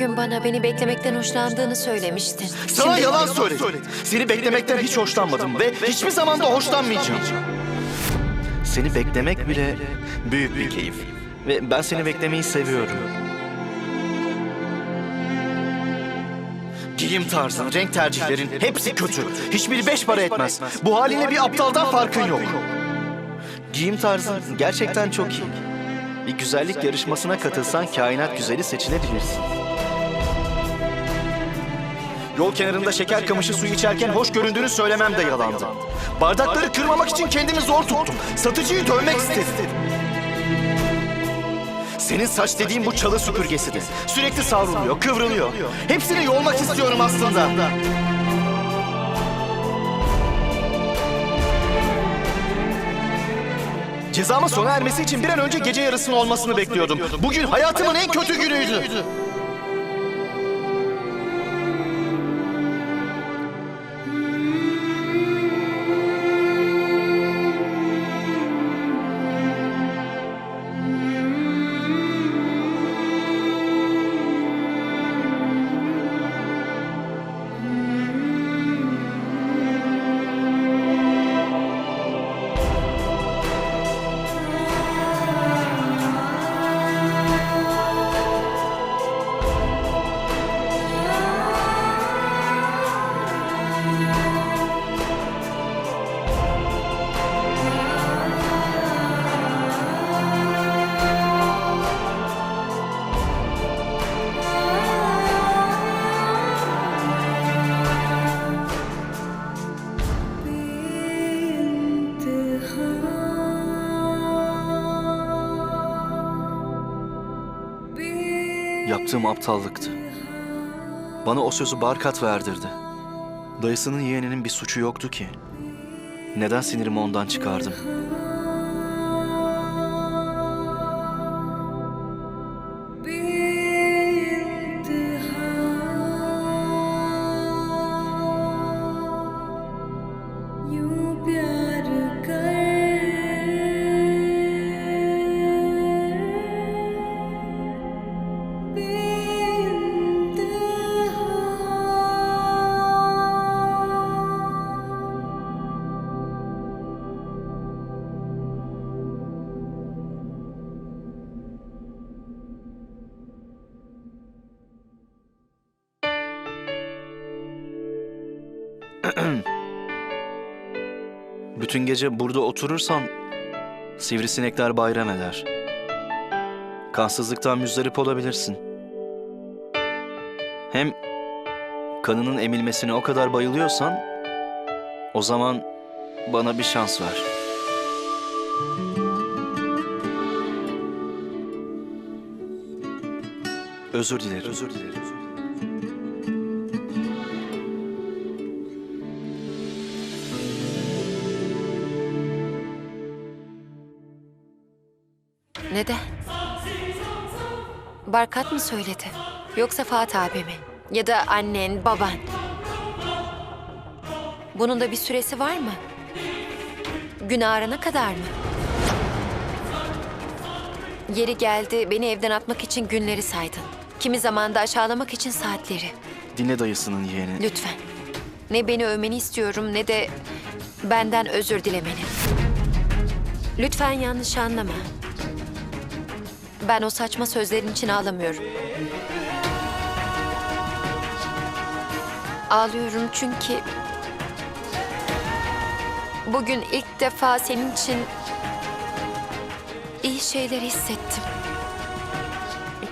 Bugün bana beni beklemekten hoşlandığını söylemiştin. Sana Şimdi- yalan söyledim. Seni beklemekten hiç hoşlanmadım ve hiçbir zaman da hoşlanmayacağım. Seni beklemek bile büyük bir keyif. Ve ben seni beklemeyi seviyorum. Giyim tarzın, renk tercihlerin hepsi kötü. Hiçbiri beş para etmez. Bu haline bir aptaldan farkın yok. Giyim tarzın gerçekten çok iyi. Bir güzellik yarışmasına katılsan kainat güzeli seçilebilirsin. Yol kenarında şeker kamışı suyu içerken hoş göründüğünü söylemem de yalandı. Bardakları kırmamak için kendimi zor tuttum. Satıcıyı dövmek istedim. Senin saç dediğin bu çalı süpürgesidir. Sürekli savruluyor, kıvrılıyor. Hepsini yolmak istiyorum aslında. Cezama sona ermesi için bir an önce gece yarısının olmasını bekliyordum. Bugün hayatımın en kötü günüydü. Yaptığım aptallıktı. Bana o sözü Barkat verdirdi. Dayısının yeğeninin bir suçu yoktu ki. Neden sinirimi ondan çıkardım? Bütün gece burada oturursan sivrisinekler bayram eder. Kansızlıktan müzdarip olabilirsin. Hem kanının emilmesine o kadar bayılıyorsan o zaman bana bir şans ver. Özür dilerim. Özür dilerim. Neden? Barkat mı söyledi? Yoksa Fatih abi mi? Ya da annen, baban? Bunun da bir süresi var mı? Gün ağarana kadar mı? Yeri geldi beni evden atmak için günleri saydın. Kimi zaman da aşağılamak için saatleri. Dinle dayısının yeğeni. Lütfen. Ne beni övmeni istiyorum ne de benden özür dilemeni. Lütfen yanlış anlama. Ben o saçma sözlerin için ağlamıyorum. Ağlıyorum çünkü bugün ilk defa senin için iyi şeyler hissettim.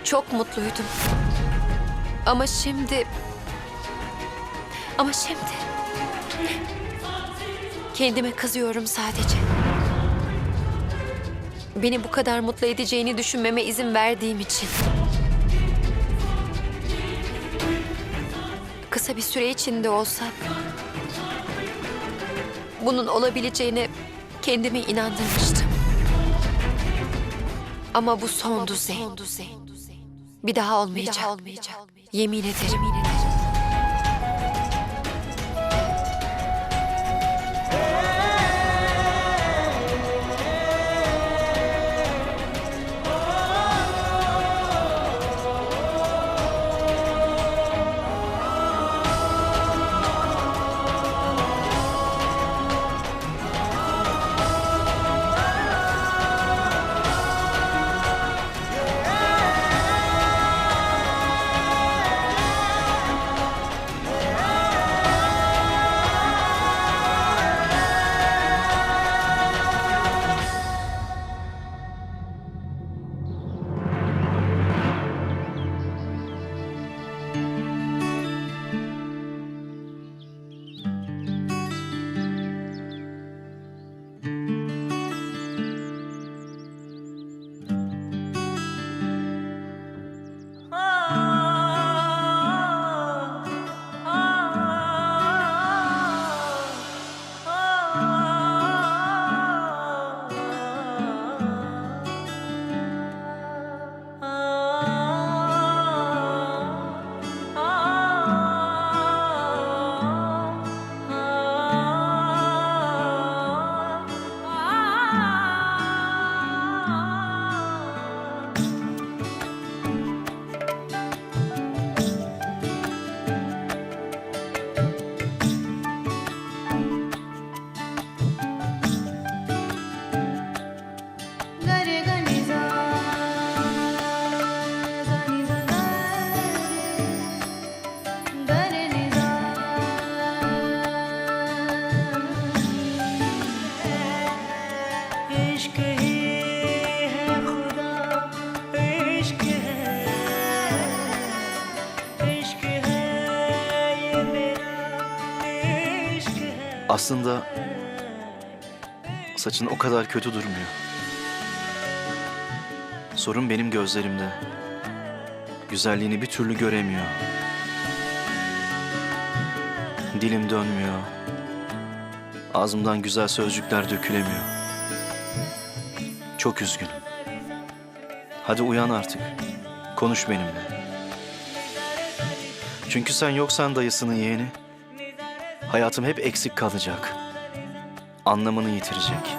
Çok mutluydum. Ama şimdi ama şimdi kendime kızıyorum sadece. Beni bu kadar mutlu edeceğini düşünmeme izin verdiğim için. Kısa bir süre içinde olsa bunun olabileceğine kendimi inandırmıştım. Ama bu son düzey. Bir daha olmayacak. Yemin ederim. Aslında saçın o kadar kötü durmuyor. Sorun benim gözlerimde. Güzelliğini bir türlü göremiyor. Dilim dönmüyor. Ağzımdan güzel sözcükler dökülemiyor. Çok üzgünüm. Hadi uyan artık. Konuş benimle. Çünkü sen yoksan dayısının yeğeni. Hayatım hep eksik kalacak. Anlamını yitirecek.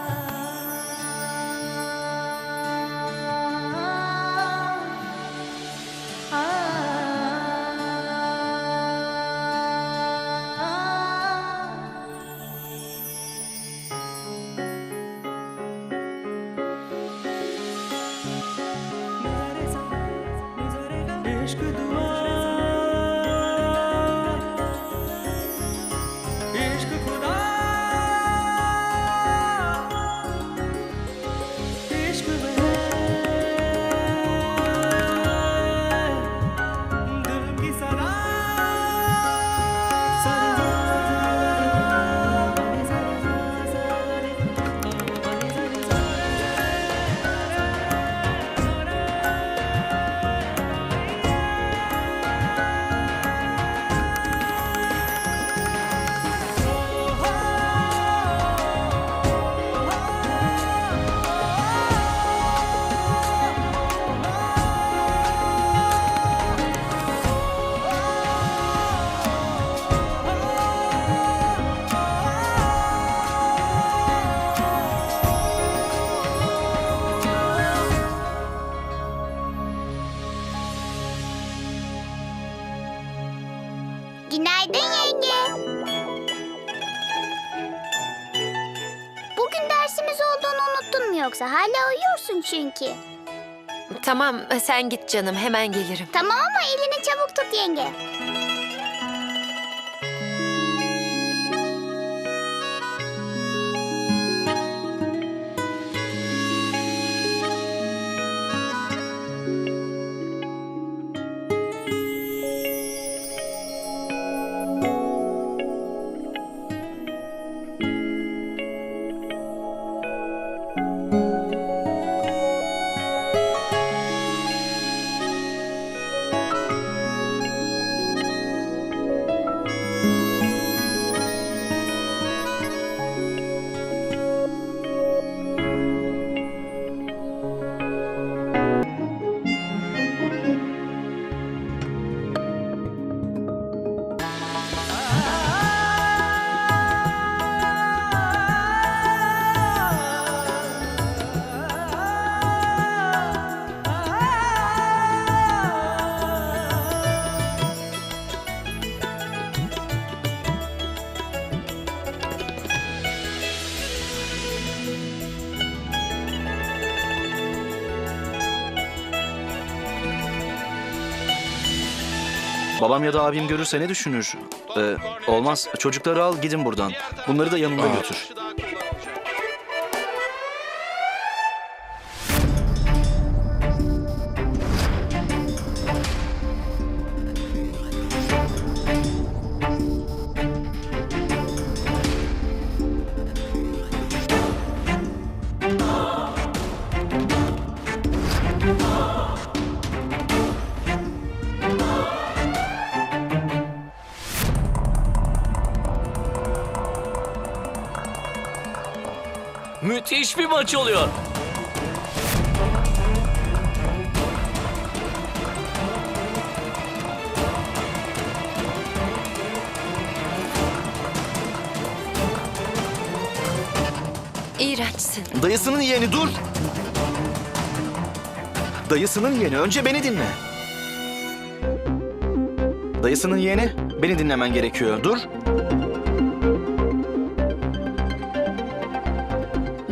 Yoksa? Hala uyuyorsun çünkü. Tamam sen git canım hemen gelirim. Tamam ama elini çabuk tut yenge. Babam ya da abim görürse ne düşünür? Ee, olmaz. Çocukları al gidin buradan. Bunları da yanında götür. Müthiş bir maç oluyor. İğrençsin. Dayısının yeğeni dur. Dayısının yeğeni önce beni dinle. Dayısının yeğeni beni dinlemen gerekiyor. Dur.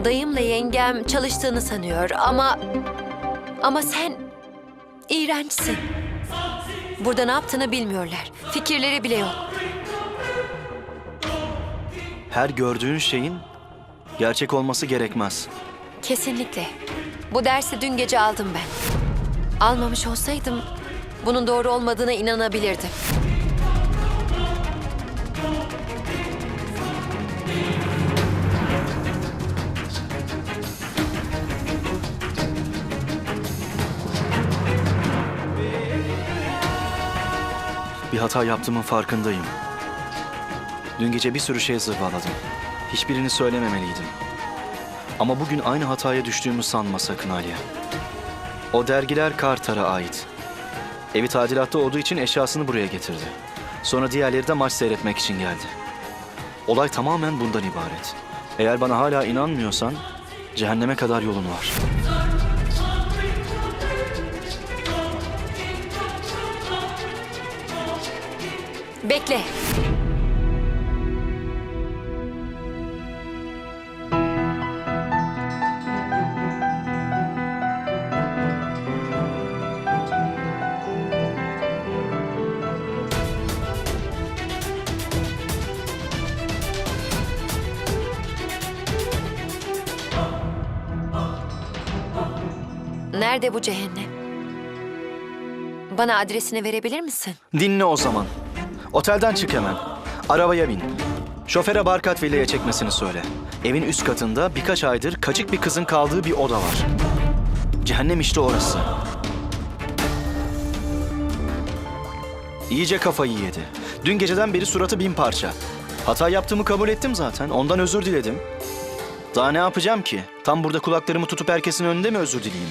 Dayımla yengem çalıştığını sanıyor ama... Ama sen iğrençsin. Burada ne yaptığını bilmiyorlar. Fikirleri bile yok. Her gördüğün şeyin gerçek olması gerekmez. Kesinlikle. Bu dersi dün gece aldım ben. Almamış olsaydım bunun doğru olmadığına inanabilirdim. Bir hata yaptığımın farkındayım. Dün gece bir sürü şey zırvaladım. Hiçbirini söylememeliydim. Ama bugün aynı hataya düştüğümü sanma sakın Aliye. O dergiler Carter'a ait. Evi tadilatta olduğu için eşyasını buraya getirdi. Sonra diğerleri de maç seyretmek için geldi. Olay tamamen bundan ibaret. Eğer bana hala inanmıyorsan cehenneme kadar yolun var. Bekle. Nerede bu cehennem? Bana adresini verebilir misin? Dinle o zaman. Otelden çık hemen. Arabaya bin. Şoföre Barkat Villa'ya çekmesini söyle. Evin üst katında birkaç aydır kaçık bir kızın kaldığı bir oda var. Cehennem işte orası. İyice kafayı yedi. Dün geceden beri suratı bin parça. Hata yaptığımı kabul ettim zaten. Ondan özür diledim. Daha ne yapacağım ki? Tam burada kulaklarımı tutup herkesin önünde mi özür dileyeyim?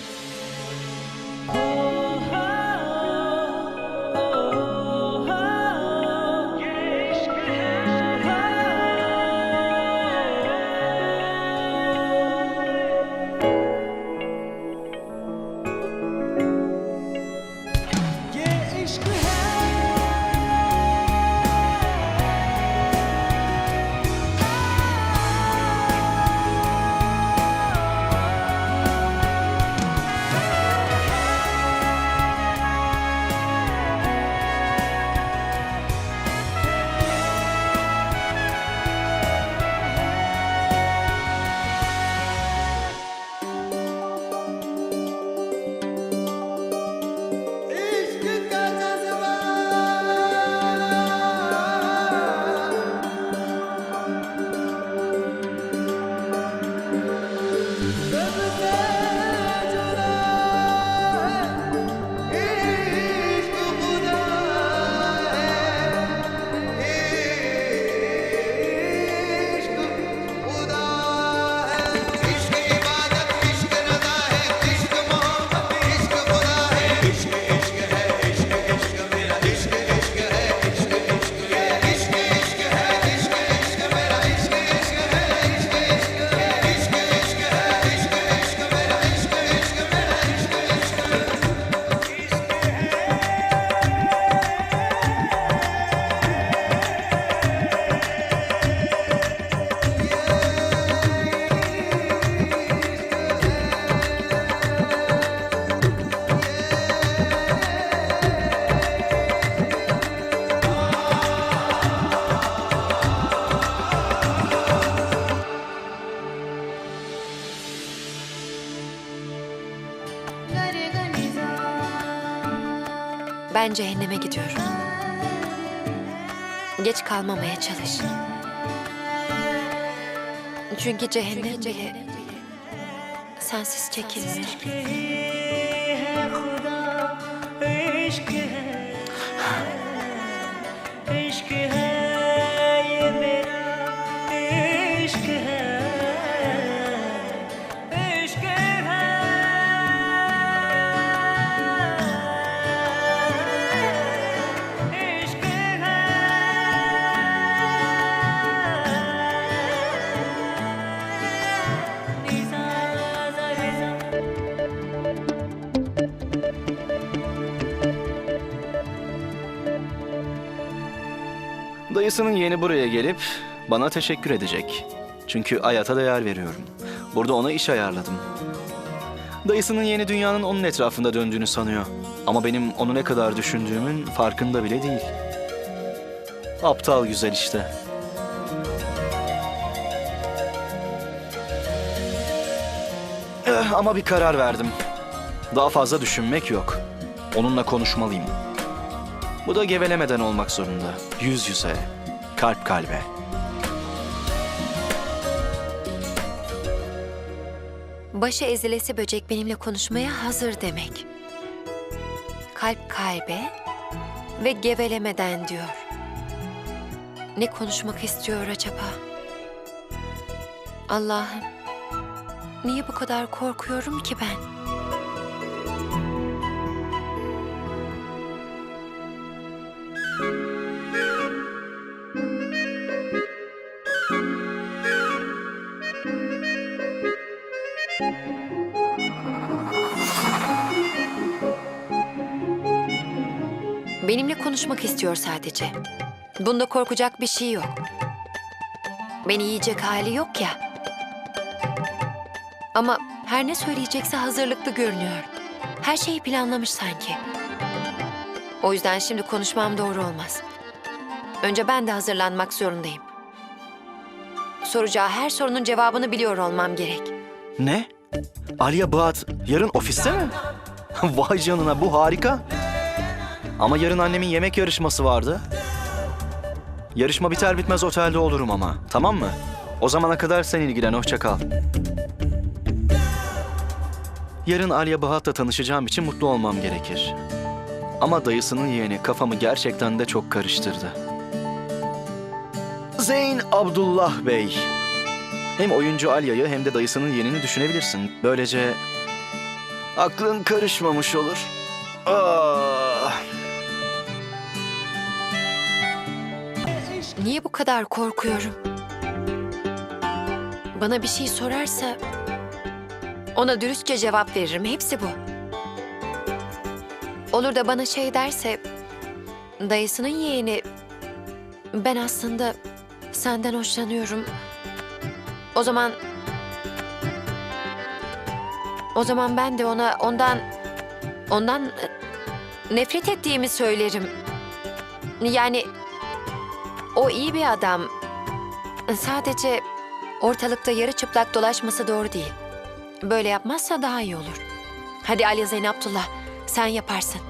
Cehenneme gidiyorum. Geç kalmamaya çalış. Çünkü cehennem bile sensiz çekilmiyor. Dayısının yeğeni buraya gelip bana teşekkür edecek. Çünkü Ayat'a değer veriyorum. Burada ona iş ayarladım. Dayısının yeni dünyanın onun etrafında döndüğünü sanıyor. Ama benim onu ne kadar düşündüğümün farkında bile değil. Aptal güzel işte. Eh, ama bir karar verdim. Daha fazla düşünmek yok. Onunla konuşmalıyım. Bu da gevelemeden olmak zorunda. Yüz yüze, kalp kalbe. Başı ezilesi böcek benimle konuşmaya hazır demek. Kalp kalbe, ve gevelemeden diyor. Ne konuşmak istiyor acaba? Allah'ım, niye bu kadar korkuyorum ki ben? İstiyor sadece. Bunda korkacak bir şey yok. Beni yiyecek hali yok ya. Ama her ne söyleyecekse hazırlıklı görünüyor. Her şeyi planlamış sanki. O yüzden şimdi konuşmam doğru olmaz. Önce ben de hazırlanmak zorundayım. Soracağı her sorunun cevabını biliyor olmam gerek. Ne? Alia Baat yarın ofiste mi? Vay canına bu harika. Ama yarın annemin yemek yarışması vardı. Yarışma biter bitmez otelde olurum ama. Tamam mı? O zamana kadar sen ilgilen. Hoşça kal. Yarın Alia Bahat'la tanışacağım için mutlu olmam gerekir. Ama dayısının yeğeni kafamı gerçekten de çok karıştırdı. Zeyn Abdullah Bey. Hem oyuncu Alya'yı hem de dayısının yeğenini düşünebilirsin. Böylece aklın karışmamış olur. Ah. Kadar korkuyorum? Bana bir şey sorarsa ona dürüstçe cevap veririm. Hepsi bu. Olur da bana şey derse dayısının yeğeni ben aslında senden hoşlanıyorum. O zaman o zaman ben de ona ondan ondan nefret ettiğimi söylerim. Yani o iyi bir adam. Sadece ortalıkta yarı çıplak dolaşması doğru değil. Böyle yapmazsa daha iyi olur. Hadi Ali Zeyn Abdullah, sen yaparsın.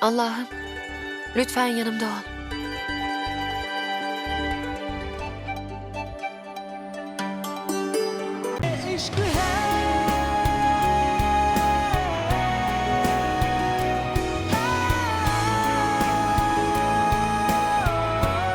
Allah'ım, lütfen yanımda ol.